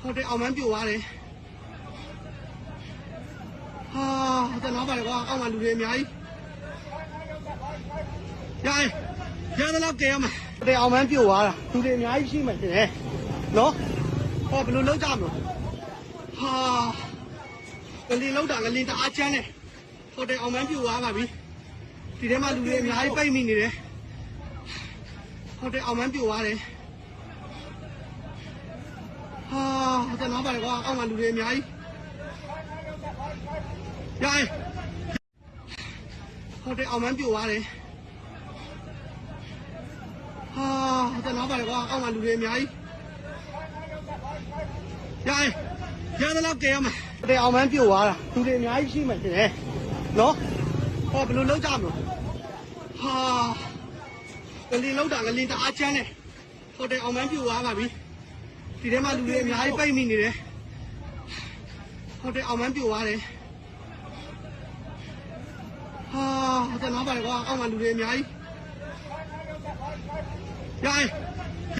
ဟုတ်တယ်အောင်မန်းပြိုသွားတယ်ဟာတနာပါလေကွာအောက်မှာလူတွေအများကြီးရရရတော့ကဲရမှာဟုတ်တယ်အောင်မန်းပြိုသွားတာလူတွေအများကြီးရှိမှတင်တယ်နော်ဟောဘယ်လိုလုပ်ကြမလဲဟာကလေးလောက်တာကလေးတအားချမ်းတယ်ဟုတ်တယ်အောင်မန်းပြိုသွားပါပြီဒီထဲမှာလူတွေအများကြီးပိတ်မိနေတယ်ဟုတ်တယ်အောင်မန်းပြိုသွားတယ် ဟာတနာပါလေကွာအောက်မှာလူတွေအများကြီးရရဟုတ်တယ်အောင်မန်းပြိုသွားတယ်ဟာတနာပါလေကွာအောက်မှာလူတွေအများကြီးရရရတော့ကဲရမှာဟုတ်တယ်အောင်မန်းပြိုသွားတာလူတွေအများကြီးရှိမှတင်တယ်နော်ဟောဘယ်လိုလုပ်ကြမလဲဟာကလေးလောက်တာကလေးတအားချမ်းတယ်ဟုတ်တယ်အောင်မန်းပြိုသွားပါပြီ ဒီထဲမှာလူတွေအများကြီးပိတ်မိနေတယ်ဟုတ်တယ်အောင်မန်းပြိုသွားတယ်ဟာတနာပါလေကွာအောက်မှာလူတွေအများကြီးရရရ